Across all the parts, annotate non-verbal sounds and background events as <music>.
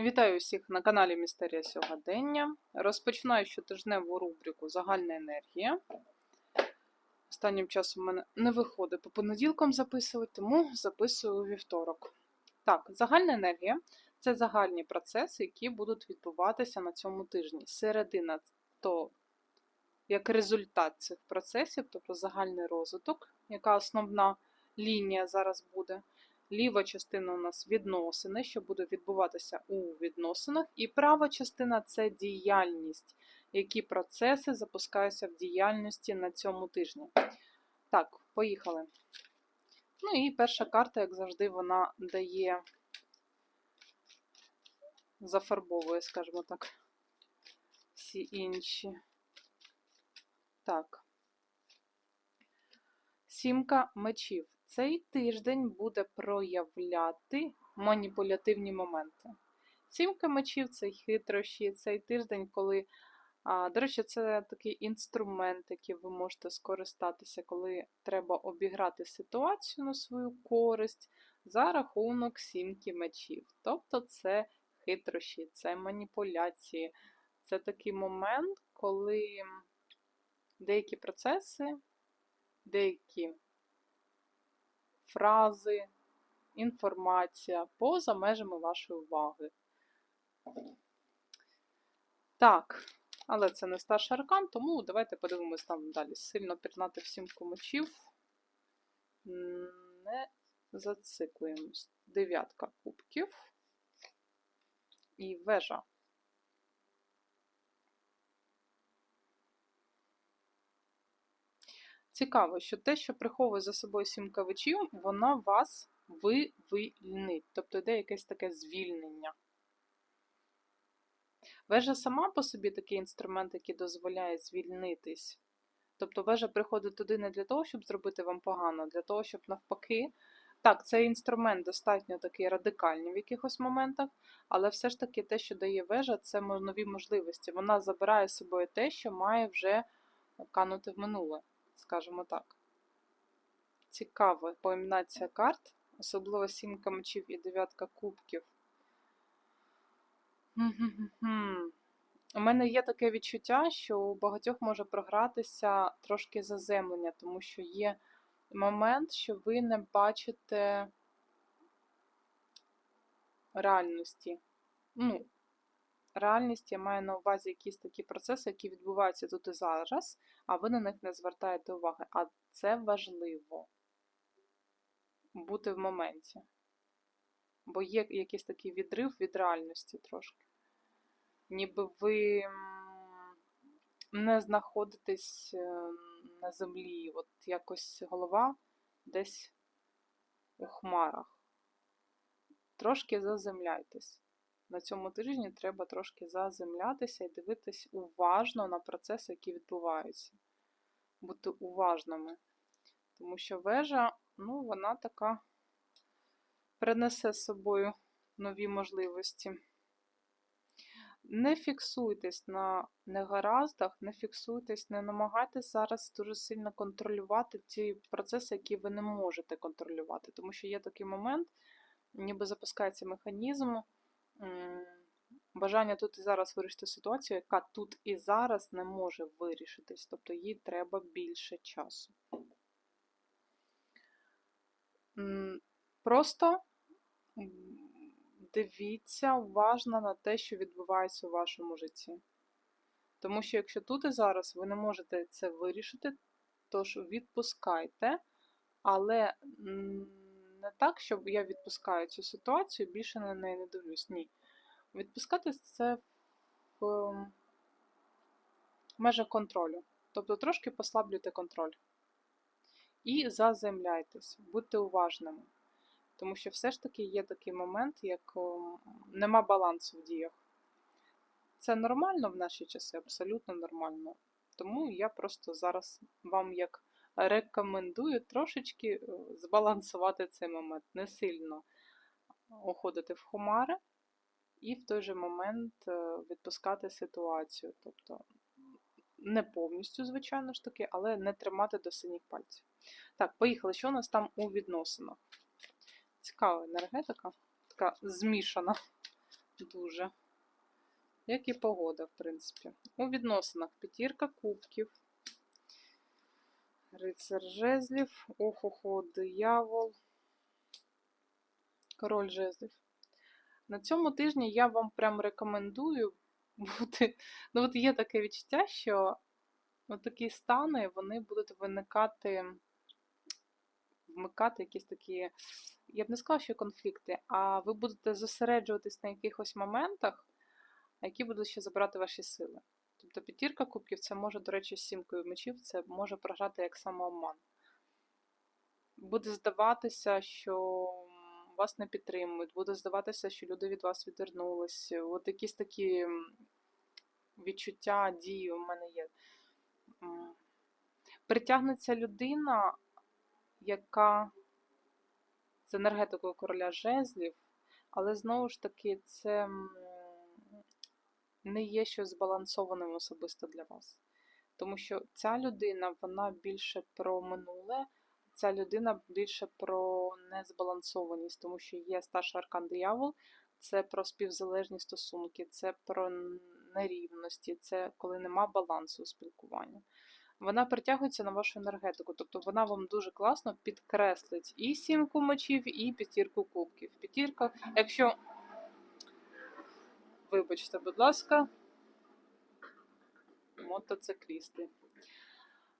Вітаю всіх на каналі Містерія Сьогодення. Розпочинаю щотижневу рубрику Загальна енергія. Останнім часом в мене не виходить по понеділкам записувати, тому записую у вівторок. Так, загальна енергія це загальні процеси, які будуть відбуватися на цьому тижні. Середина то як результат цих процесів, тобто загальний розвиток, яка основна лінія зараз буде. Ліва частина у нас відносини, що буде відбуватися у відносинах, і права частина це діяльність, які процеси запускаються в діяльності на цьому тижні. Так, поїхали. Ну і перша карта, як завжди, вона дає, зафарбовує, скажімо так, всі інші. Так. Сімка мечів. Цей тиждень буде проявляти маніпулятивні моменти. Сімка мечів це хитрощі, цей тиждень, коли, а, до речі, це такий інструмент, який ви можете скористатися, коли треба обіграти ситуацію на свою користь за рахунок сімки мечів. Тобто це хитрощі, це маніпуляції. Це такий момент, коли деякі процеси, деякі фрази, інформація поза межами вашої уваги. Так, але це не старший аркан, тому давайте подивимось там далі. Сильно пірнати всім комочів. Не зациклюємось. Дев'ятка кубків і вежа. Цікаво, що те, що приховує за собою сім кавичів, воно вас вивільнить. Тобто йде якесь таке звільнення. Вежа сама по собі такий інструмент, який дозволяє звільнитись. Тобто вежа приходить туди не для того, щоб зробити вам погано, а для того, щоб навпаки. Так, цей інструмент достатньо такий радикальний в якихось моментах, але все ж таки те, що дає вежа, це нові можливості. Вона забирає з собою те, що має вже канути в минуле скажімо так. Цікава поімнація карт, особливо сімка мечів і дев'ятка кубків. У мене є таке відчуття, що у багатьох може програтися трошки заземлення, тому що є момент, що ви не бачите реальності. Ну, реальність я маю на увазі якісь такі процеси, які відбуваються тут і зараз, а ви на них не звертаєте уваги. А це важливо бути в моменті. Бо є якийсь такий відрив від реальності трошки. Ніби ви не знаходитесь е, на землі, от якось голова десь у хмарах. Трошки заземляйтесь на цьому тижні треба трошки заземлятися і дивитись уважно на процеси, які відбуваються. Бути уважними. Тому що вежа, ну, вона така принесе з собою нові можливості. Не фіксуйтесь на негараздах, не фіксуйтесь, не намагайтесь зараз дуже сильно контролювати ті процеси, які ви не можете контролювати. Тому що є такий момент, ніби запускається механізм бажання тут і зараз вирішити ситуацію, яка тут і зараз не може вирішитись, тобто їй треба більше часу. Просто дивіться уважно на те, що відбувається у вашому житті. Тому що якщо тут і зараз ви не можете це вирішити, то ж відпускайте, але не так, щоб я відпускаю цю ситуацію, більше на неї не дивлюсь. Ні. Відпускати це в межах контролю. Тобто трошки послаблюйте контроль. І заземляйтесь, будьте уважними. Тому що все ж таки є такий момент, як нема балансу в діях. Це нормально в наші часи, абсолютно нормально. Тому я просто зараз вам як рекомендую трошечки е, збалансувати цей момент, не сильно уходити в хумари і в той же момент е, відпускати ситуацію. Тобто не повністю, звичайно ж таки, але не тримати до синіх пальців. Так, поїхали. Що у нас там у відносинах? Цікава енергетика, така змішана. Дуже. Як і погода, в принципі. У відносинах п'ятірка кубків. Рицар жезлів, охохо, диявол, король жезлів. На цьому тижні я вам прям рекомендую бути. Ну, от є таке відчуття, що такі стани вони будуть виникати, вмикати якісь такі, я б не сказала, що конфлікти, а ви будете зосереджуватись на якихось моментах, які будуть ще забирати ваші сили. Тобто п'ятірка кубків це може, до речі, сімкою мечів, це може програти як самообман. Буде здаватися, що вас не підтримують, буде здаватися, що люди від вас відвернулись. От якісь такі відчуття, дії у мене є. Притягнеться людина, яка з енергетикою короля жезлів, але знову ж таки, це не є щось збалансованим особисто для вас. Тому що ця людина, вона більше про минуле, ця людина більше про незбалансованість, тому що є старший аркан диявол, це про співзалежні стосунки, це про нерівності, це коли нема балансу у спілкуванні. Вона притягується на вашу енергетику, тобто вона вам дуже класно підкреслить і сімку мечів, і п'ятірку кубків. П'ятірка, якщо Вибачте, будь ласка, мотоциклісти.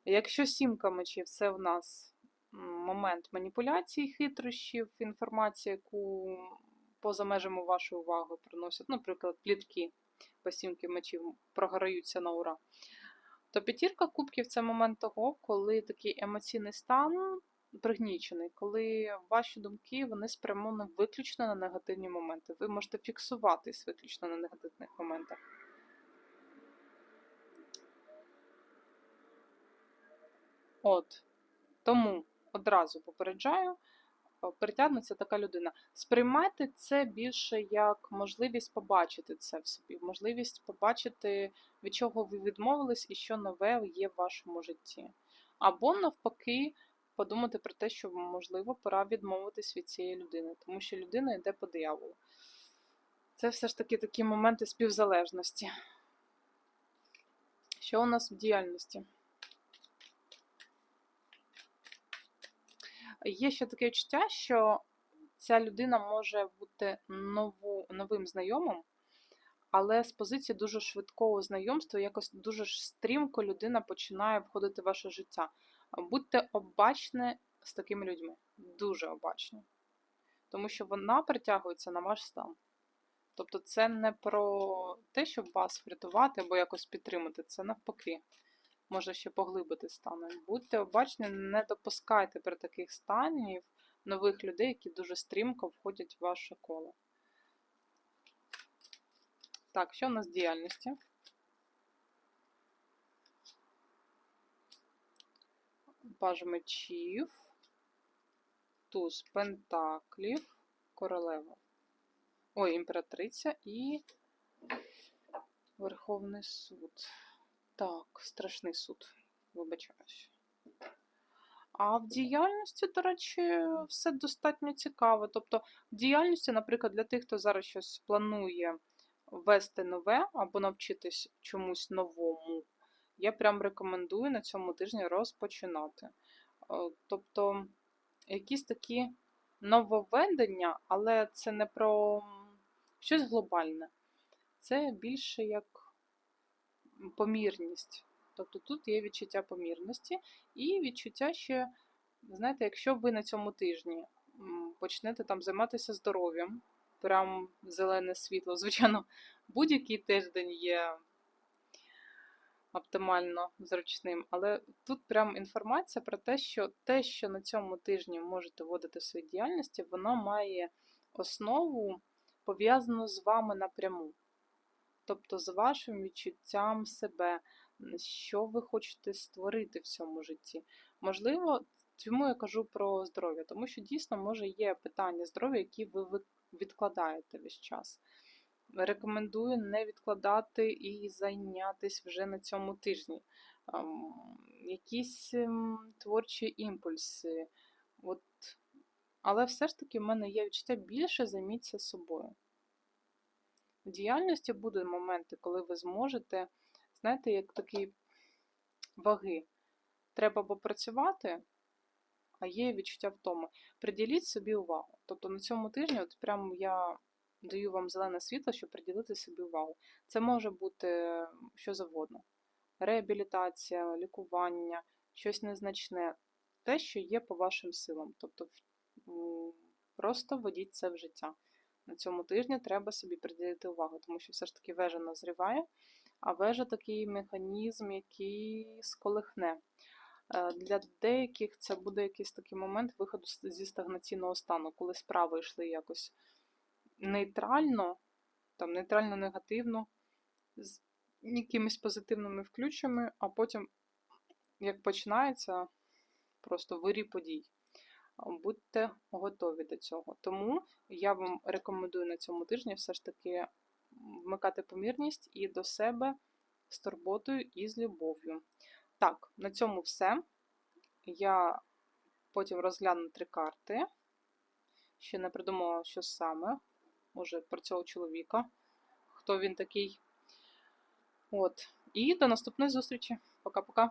Якщо сімка мечів це в нас момент маніпуляцій, хитрощів, інформація, яку поза межами вашої уваги приносять, наприклад, плітки по сімки мечів програються на ура, то п'ятірка кубків це момент того, коли такий емоційний стан пригнічений, коли ваші думки вони спрямовані виключно на негативні моменти. Ви можете фіксуватись виключно на негативних моментах. От. Тому одразу попереджаю, притягнеться така людина. Сприймайте це більше як можливість побачити це в собі, можливість побачити, від чого ви відмовились і що нове є в вашому житті. Або, навпаки, подумати про те, що, можливо, пора відмовитись від цієї людини, тому що людина йде по дияволу. Це все ж таки такі моменти співзалежності. Що у нас в діяльності? Є ще таке відчуття, що ця людина може бути нову, новим знайомим, але з позиції дуже швидкого знайомства, якось дуже стрімко людина починає входити в ваше життя. Будьте обачні з такими людьми. Дуже обачні. Тому що вона притягується на ваш стан. Тобто, це не про те, щоб вас врятувати або якось підтримати, це навпаки. Може ще поглибити стан. Будьте обачні, не допускайте при таких станів нових людей, які дуже стрімко входять в ваше коло. Так, що у нас в діяльності? Паж мечів, туз пентаклів, королева. Ой, імператриця і Верховний суд. Так, страшний суд, вибачаюсь. А в діяльності, до речі, все достатньо цікаво. Тобто, в діяльності, наприклад, для тих, хто зараз щось планує ввести нове або навчитись чомусь новому, я прям рекомендую на цьому тижні розпочинати. Е, тобто, якісь такі нововведення, але це не про щось глобальне, це більше як помірність. Тобто тут є відчуття помірності і відчуття, що, знаєте, якщо ви на цьому тижні почнете там займатися здоров'ям, прям зелене світло, <laughs> звичайно, будь-який тиждень є оптимально зручним. Але тут прям інформація про те, що те, що на цьому тижні можете вводити в своїй діяльності, воно має основу пов'язану з вами напряму. Тобто з вашим відчуттям себе, що ви хочете створити в цьому житті. Можливо, чому я кажу про здоров'я, тому що дійсно може є питання здоров'я, які ви відкладаєте весь час рекомендую не відкладати і зайнятися вже на цьому тижні. Якісь ем, творчі імпульси. От. Але все ж таки в мене є відчуття більше займіться собою. В діяльності будуть моменти, коли ви зможете, знаєте, як такі ваги. Треба попрацювати, а є відчуття втоми. Приділіть собі увагу. Тобто на цьому тижні, от прямо я даю вам зелене світло, щоб приділити собі увагу. Це може бути що завгодно: реабілітація, лікування, щось незначне, те, що є по вашим силам. Тобто просто введіть це в життя. На цьому тижні треба собі приділити увагу, тому що все ж таки вежа назріває, а вежа такий механізм, який сколихне. Е, Для деяких це буде якийсь такий момент виходу зі стагнаційного стану, коли справи йшли якось нейтрально, там нейтрально-негативно, з якимись позитивними включами, а потім, як починається, просто вирій подій. Будьте готові до цього. Тому я вам рекомендую на цьому тижні все ж таки вмикати помірність і до себе з турботою і з любов'ю. Так, на цьому все. Я потім розгляну три карти. Ще не придумала, що саме. Може, про цього чоловіка. Хто він такий. От. І до наступної зустрічі. Пока-пока.